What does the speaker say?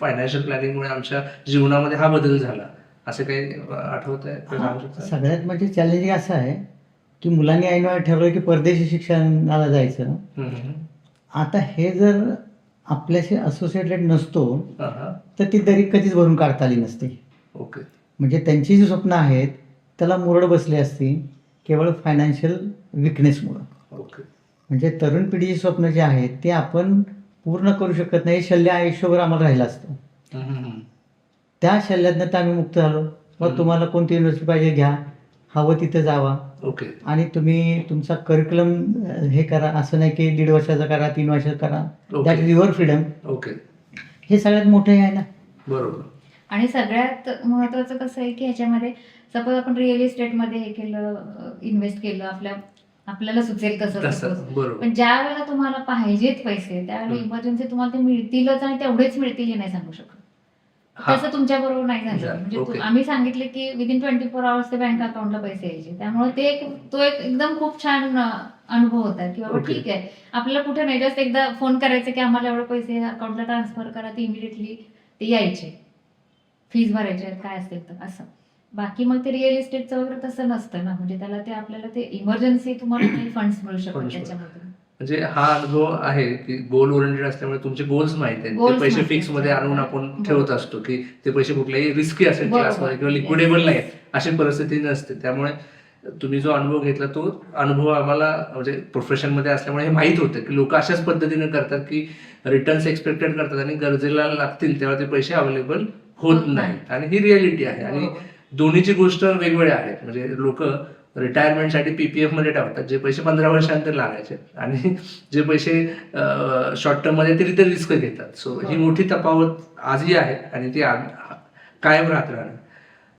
Financial प्लॅनिंगमुळे आमच्या जीवनामध्ये हा बदल झाला. असं काही आठवत आहे सगळ्यात म्हणजे चॅलेंजिंग असं आहे की मुलांनी ऐनवेळी ठरवलं की परदेशी शिक्षणाला जायचं. आता हे जर आपल्याशी असोसिएटेड नसतो. तर ती दरी कधीच भरून काढता आली नसती. ओके. म्हणजे त्यांची जी स्वप्न आहेत त्याला मुरड बसली असती केवळ फायनान्शियल विकनेसमुळं ओके. म्हणजे तरुण पिढीची स्वप्न जी आहेत ते आपण पूर्ण करू शकत नाही हे शल्य आयुष्यभर आम्हाला राहिलं असतं. त्या शल्यातनं तर आम्ही मुक्त झालो. मग. तुम्हाला कोणती युनिव्हर्सिटी पाहिजे घ्या. हवं तिथं जावा. ओके. आणि तुम्ही तुमचा करिक्युलम हे करा. असं नाही की दीड वर्षाचा करा तीन वर्षाचा करा. That is your freedom okay. हे सगळ्यात मोठं आहे ना. बरोबर. आणि सगळ्यात महत्वाचं कसं आहे की ह्याच्यामध्ये सपोज आपण रिअल इस्टेटमध्ये हे केलं इन्व्हेस्ट केलं आपल्या आपल्याला सुचेल तसं. बरोबर पण ज्या वेळेला तुम्हाला पाहिजेत पैसे त्यावेळेला. इमर्जन्सी तुम्हाला ते मिळतीलच आणि तेवढेच मिळतील हे नाही सांगू शकत. तसं तुमच्या बरोबर नाही झालं म्हणजे. आम्ही सांगितले की विदिन ट्वेंटी फोर आवर्स ते बँक अकाउंटला पैसे यायचे त्यामुळे ते एक तो एक एकदम खूप छान अनुभव होता की बाबा. ठीक आहे आपल्याला कुठे नाही जस्ट एकदा फोन करायचे की आम्हाला एवढे पैसे अकाउंटला ट्रान्सफर करा ते इमिडिएटली ते यायचे फीज भरायचे काय असेल तर असं बाकी मग ते रिअल इस्टेटचं वगैरे तसं नसतं ना म्हणजे त्याला ते आपल्याला ते इमर्जन्सी तुम्हाला फंड्स मिळू शकतात Funds त्याच्यामधून म्हणजे हा अनुभव आहे की गोल ओरिएंटेड असल्यामुळे तुमचे गोल्स माहिती आहेत ते पैसे फिक्स. मध्ये आणून आपण. ठेवत असतो की ते पैसे कुठल्याही रिस्की असेल. क्लासमध्ये किंवा. लिक्विडेबल नाही अशी परिस्थिती नसते त्यामुळे तुम्ही जो अनुभव घेतला तो अनुभव आम्हाला म्हणजे प्रोफेशनमध्ये असल्यामुळे हे माहीत होतं की लोक अशाच पद्धतीने करतात की रिटर्न्स एक्सपेक्टेड करतात आणि गरजेला लागतील तेव्हा ते पैसे अवेलेबल होत नाही. नाहीत आणि ही रिअलिटी आहे आणि. दोन्हीची गोष्ट वेगवेगळ्या आहेत. म्हणजे लोक रिटायरमेंटसाठी पीपीएफमध्ये टाकतात जे पैसे पंधरा वर्षानंतर लागायचे आणि जे पैसे शॉर्ट टर्ममध्ये तरी ते रिस्क घेतात. सो ही मोठी तफावत आजही आहे आणि ती कायम राहत राहणार.